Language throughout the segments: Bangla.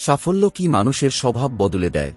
সাফল্য কি মানুষের স্বভাব বদলে দেয়?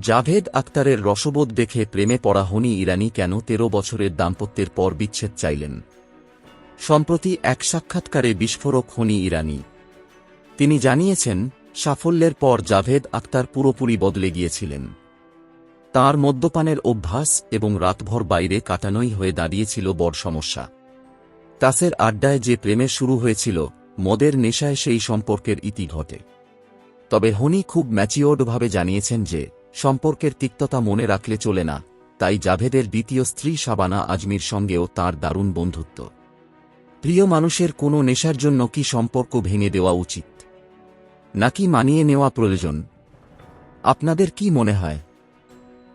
জাভেদ আক্তারের রসবোধ দেখে প্রেমে পড়া হনি ইরানি কেন তেরো বছরের দাম্পত্যের পর বিচ্ছেদ চাইলেন? সম্প্রতি এক সাক্ষাৎকারে বিস্ফোরক হনি ইরানি। তিনি জানিয়েছেন, সাফল্যের পর জাভেদ আক্তার পুরোপুরি বদলে গিয়েছিলেন। তার মদ্যপানের অভ্যাস এবং রাতভর বাইরে কাটানোই হয়ে দাঁড়িয়েছিল বড় সমস্যা। তাসের আড্ডায় যে প্রেমে শুরু হয়েছিল, মদের নেশায় সেই সম্পর্কের ইতি ঘটে। তবে হনি খুব ম্যাচিওর্ডভাবে জানিয়েছেন যে, সম্পর্কের তিক্ততা মনে রাখলে চলে না, তাই জাভেদের দ্বিতীয় স্ত্রী শাবানা আজমির সঙ্গেও তার দারুণ বন্ধুত্ব। প্রিয় মানুষের কোনো নেশার জন্য কি সম্পর্ক ভেঙে দেওয়া উচিত? নাকি মানিয়ে নেওয়া প্রয়োজন? আপনাদের কি মনে হয়?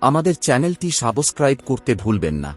আমাদের চ্যানেলটি সাবস্ক্রাইব করতে ভুলবেন না।